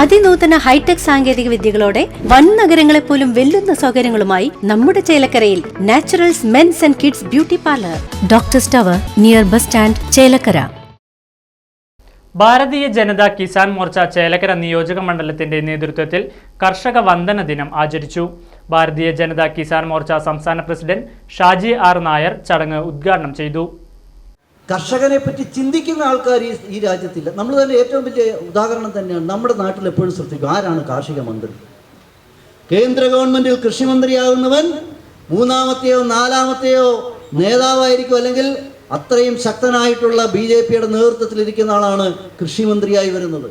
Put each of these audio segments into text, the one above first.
അതിനൂതന hi tech സാങ്കേതിക വിദ്യകളോടെ വൻ നഗരങ്ങളെ പോലും വെല്ലുന്ന സൗകര്യങ്ങളുമായി നമ്മുടെ ചേലക്കരയിൽ Naturals men's and kids beauty parlour. Doctor tower near bus stand Chelakkara. Bharatiya Janata Kisan Morcha Chelakkara നിയോജക മണ്ഡലത്തിന്റെ നേതൃത്വത്തിൽ കർഷക വന്ദന ദിനം ആചരിച്ചു. ഭാരതീയ ജനത കിസാൻ മോർച്ച സംസ്ഥാന പ്രസിഡന്റ് ഷാജി ആർ നായർ ചടങ്ങ് ഉദ്ഘാടനം ചെയ്തു. കർഷകനെ പറ്റി ചിന്തിക്കുന്ന ആൾക്കാർ ഈ ഈ രാജ്യത്തില്ല. നമ്മൾ തന്നെ ഏറ്റവും വലിയ ഉദാഹരണം തന്നെയാണ് നമ്മുടെ നാട്ടിൽ എപ്പോഴും ശ്രദ്ധിക്കും ആരാണ് കാർഷിക മന്ത്രി? കേന്ദ്ര ഗവൺമെന്റിൽ കൃഷിമന്ത്രിയാകുന്നവൻ മൂന്നാമത്തെയോ നാലാമത്തെയോ നേതാവായിരിക്കും. അല്ലെങ്കിൽ അത്രയും ശക്തനായിട്ടുള്ള ബി ജെ പിയുടെ നേതൃത്വത്തിലിരിക്കുന്ന ആളാണ് കൃഷിമന്ത്രിയായി വരുന്നത്.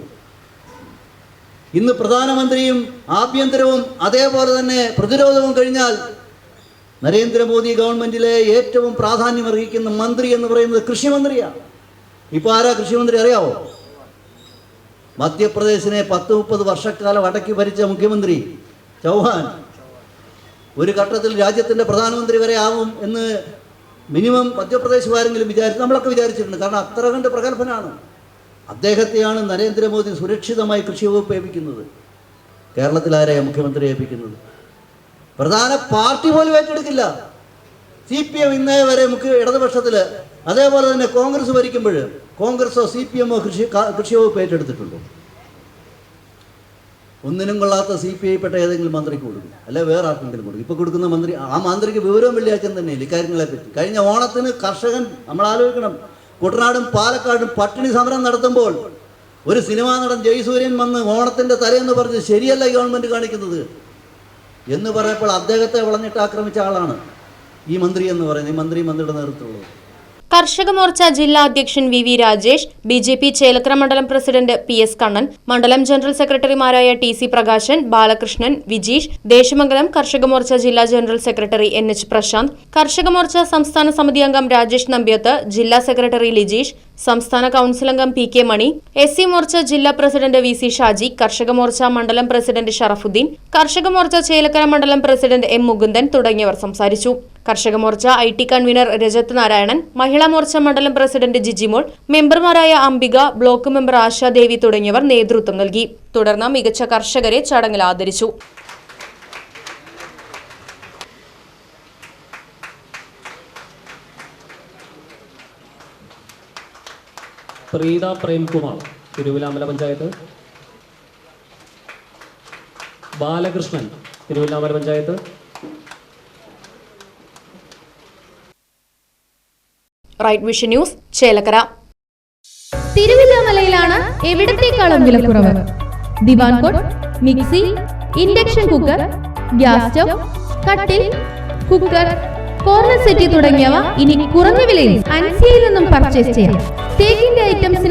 ഇന്ന് പ്രധാനമന്ത്രിയും ആഭ്യന്തരവും അതേപോലെ തന്നെ പ്രതിരോധവും കഴിഞ്ഞാൽ നരേന്ദ്രമോദി ഗവൺമെന്റിലെ ഏറ്റവും പ്രാധാന്യം അർഹിക്കുന്ന മന്ത്രി എന്ന് പറയുന്നത് കൃഷിമന്ത്രിയാണ് ഇപ്പൊ ആരാ കൃഷിമന്ത്രി അറിയാവോ? മധ്യപ്രദേശിനെ പത്ത് മുപ്പത് വർഷക്കാലം അടക്കി ഭരിച്ച മുഖ്യമന്ത്രി ചൗഹാൻ. ഒരു ഘട്ടത്തിൽ രാജ്യത്തിന്റെ പ്രധാനമന്ത്രി വരെ ആവും എന്ന് മിനിമം മധ്യപ്രദേശ് മധ്യപ്രദേശുകാരെങ്കിലും വിചാരിച്ചു നമ്മളൊക്കെ വിചാരിച്ചിട്ടുണ്ട്. കാരണം അത്ര കണ്ട് പ്രഗത്ഭനാണ്. അദ്ദേഹത്തെയാണ് നരേന്ദ്രമോദി സുരക്ഷിതമായി കൃഷി വകുപ്പ് ഏൽപ്പിക്കുന്നത്. കേരളത്തിൽ ആരെയാണ് മുഖ്യമന്ത്രി ഏൽപ്പിക്കുന്നത്? പ്രധാന പാർട്ടി പോലും ഏറ്റെടുക്കില്ല. സി പി എം ഇന്നേ വരെ മുഖ്യ ഇടതുപക്ഷത്തിൽ അതേപോലെ തന്നെ കോൺഗ്രസ് ഭരിക്കുമ്പോൾ കോൺഗ്രസോ സി പി എമ്മോ കൃഷി കൃഷി വകുപ്പ് ഏറ്റെടുത്തിട്ടുണ്ടോ. ഒന്നിനും കൊള്ളാത്ത സി പി ഐ പെട്ട ഏതെങ്കിലും മന്ത്രിക്ക് കൊടുക്കും. അല്ലെ വേറെ ആർക്കെങ്കിലും കൊടുക്കും. ഇപ്പോൾ കൊടുക്കുന്ന മന്ത്രി ആ മന്ത്രിക്ക് വിവരവും വെള്ളിയാഴ്ച തന്നെയില്ല ഇക്കാര്യങ്ങളെ പറ്റി. കഴിഞ്ഞ ഓണത്തിന് കർഷകൻ നമ്മൾ ആലോചിക്കണം. കുട്ടനാടും പാലക്കാടും പട്ടിണി സമരം നടത്തുമ്പോൾ ഒരു സിനിമാ നടൻ ജയസൂര്യൻ വന്ന് ഓണത്തിന്റെ തലേന്ന് പറഞ്ഞ് ശരിയല്ല ഗവൺമെന്റ് കാണിക്കുന്നത്. എന്ന് പറയപ്പോൾ അദ്ദേഹത്തെ വളഞ്ഞിട്ട് ആക്രമിച്ച ആളാണ് ഈ മന്ത്രി എന്ന് പറയുന്നത്. ഈ മന്ത്രി മന്ത്രിയുടെ നേതൃത്വമുള്ളത് കർഷക മോർച്ച ജില്ലാ അധ്യക്ഷൻ V V Rajesh B J P Chelakkara മണ്ഡലം പ്രസിഡന്റ് പി എസ് കണ്ണൻ മണ്ഡലം ജനറൽ സെക്രട്ടറിമാരായ ടി സി പ്രകാശൻ ബാലകൃഷ്ണൻ വിജീഷ് ദേശമംഗലം കർഷക മോർച്ച ജില്ലാ general secretary N H Prashanth Karshaka Morcha സംസ്ഥാന സമിതി അംഗം രാജേഷ് നമ്പ്യത്ത് ജില്ലാ സെക്രട്ടറി ലിജീഷ് സംസ്ഥാന കൌൺസിൽ അംഗം P K Mani S C Morcha ജില്ലാ പ്രസിഡന്റ് വി സി ഷാജി കർഷക മോർച്ച മണ്ഡലം പ്രസിഡന്റ് ഷറഫുദ്ദീൻ കർഷക മോർച്ച ചേലക്കര മണ്ഡലം പ്രസിഡന്റ് എം മുകുന്ദൻ തുടങ്ങിയവർ സംസാരിച്ചു. Karshaka Morcha I T convener Rajath Narayanan Mahila Morcha മണ്ഡലം പ്രസിഡന്റ് ജിജിമോൾ മെമ്പർമാരായ അംബിക ബ്ലോക്ക് മെമ്പർ ആശാദേവി തുടങ്ങിയവർ നേതൃത്വം നൽകി. തുടർന്ന് മികച്ച കർഷകരെ ചടങ്ങിൽ ആദരിച്ചു. Preetha Premkumar Thiruvilwamala panchayat. Balakrishnan Thiruvilwamala panchayat. Right Vision News Chelakkara. തിരുവില്ലാമലയിലാണ് എവിടത്തേക്കാളും വിലക്കുറവ്. Divan cot mixie induction cooker gas stove കട്ടിൽ കുക്കർ കോർണർ സെറ്റി തുടങ്ങിയവ ഇനി കുറഞ്ഞ വിലയിൽ അൻസിയയിൽ നിന്നും പർച്ചേസ് ചെയ്യാം. തേക്കിന്റെ